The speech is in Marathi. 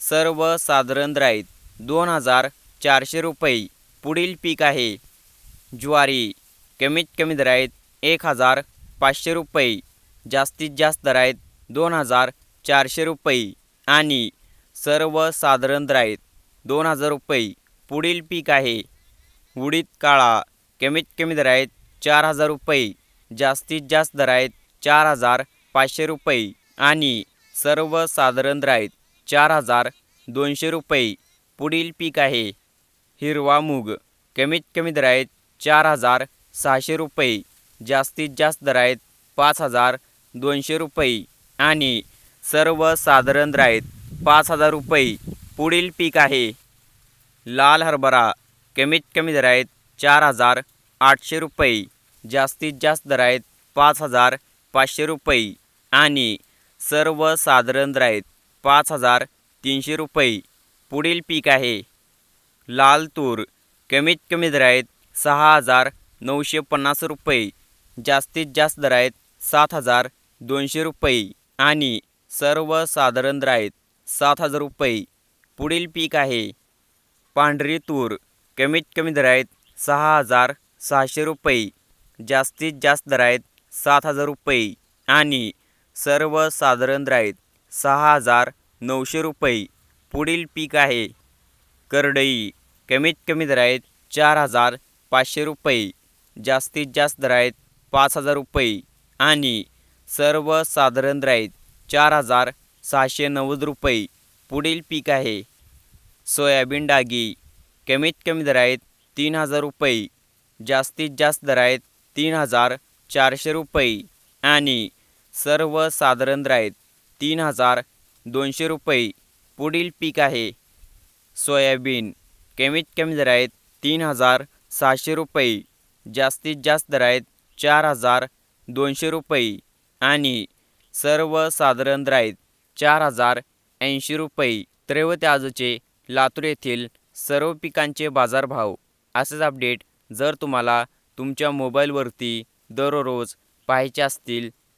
सर्वसाधारण दर दोन हजार चारशे रुपये. पुढील पीक आहे. ज्वारी. कमीत कमी दराईत एक हजार पाचशे रुपये. जास्तीत जास्त दर आहेत दोन हजार चारशे रुपये. आणि सर्वसाधारण दर दोन हजार रुपये. पुढील पीक आहे. उडीद काळा. कमीत कमी दराईत चार हजार रुपये. जास्तीत जास्त दर आहेत चार हजार पाचशे रुपये. आणि सर्वसाधारण दर चार हजार दोनशे रुपये. पुढील पीक आहे. हिरवा मूग. कमीत कमी दर आहेत चार हजार सहाशे रुपये. जास्तीत जास्त दर आहेत पाच हजार दोनशे रुपये. आणि सर्वसाधारण दर आहेत पाच हजार रुपये. पुढील पीक आहे. लाल हरभरा. कमीत कमी दर आहेत चार हजार आठशे रुपये. जास्तीत जास्त दर आहेत पाच हजार पाचशे रुपये. आणि सर्वसाधारण दर आहेत पाच हजार तीनशे रुपये. पुढील पीक आहे. लाल तूर कमीत कमी दर आहेत सहा हजार नऊशे पन्नास रुपये. जास्तीत जास्त दर आहेत सात हजार दोनशे रुपये. आणि सर्वसाधारण दरात आहेत सात हजार रुपये. पुढील पीक आहे. पांढरी तूर कमीत कमी दरात आहेत सहा हजार सहाशे रुपये. जास्तीत जास्त दर आहेत सात हजार रुपये. आणि सर्वसाधारण दरात सहा हजार नऊशे रुपये. पुढील पीक आहे. करडई. कमीत कमी दर आहेत चार हजार पाचशे रुपये. जास्तीत जास्त दर आहेत पाच हजार रुपये. आणि सर्वसाधारण दर आहेत चार हजार सहाशे नव्वद रुपये. पुढील पीक आहे. सोयाबीन डागी. कमीत कमी दर आहेत तीन हजार रुपये. जास्तीत जास्त दर आहेत तीन हजार चारशे रुपये. आणि सर्वसाधारण दर आहेत तीन हजार दोनशे रुपये. पुढील पीक आहे. सोयाबीन. कमीत कमी दर आहेत तीन हजार सहाशे रुपये. जास्तीत जास्त दर आहेत चार हजार दोनशे रुपये. आणि सर्वसाधारण दर आहेत चार हजार ऐंशी रुपये. त्रैवत आजचे लातूर येथील सर्व पिकांचे बाजारभाव. असेच अपडेट जर तुम्हाला तुमच्या मोबाईलवरती दररोज पाहायचे असतील